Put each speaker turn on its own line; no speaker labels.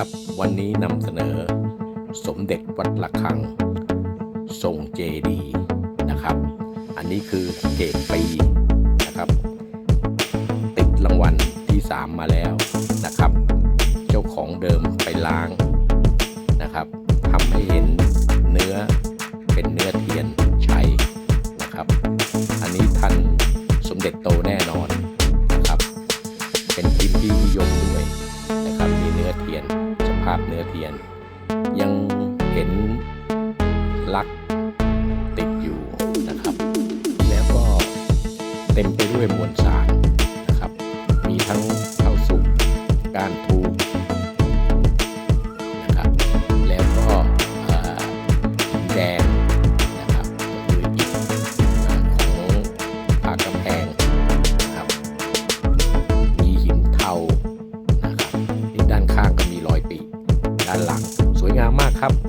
ครับ วันนี้นำเสนอ สมเด็จวัดระฆัง ทรงเจดีนะครับ อันนี้คือเกรดปีนะครับ ติดรางวัลที่ 3 มาแล้วนะครับ เจ้าของเดิมไปล้างนะครับทำให้เห็นเนื้อเป็นเนื้อเทียนชัยนะครับ อันนี้ท่านสมเด็จโต สภาพเนื้อเทียน ยังเห็นลักติดอยู่นะครับ แล้วก็เต็มไปด้วยมวลสารนะครับ มีทั้งเข้าสุกก้านทู ครับ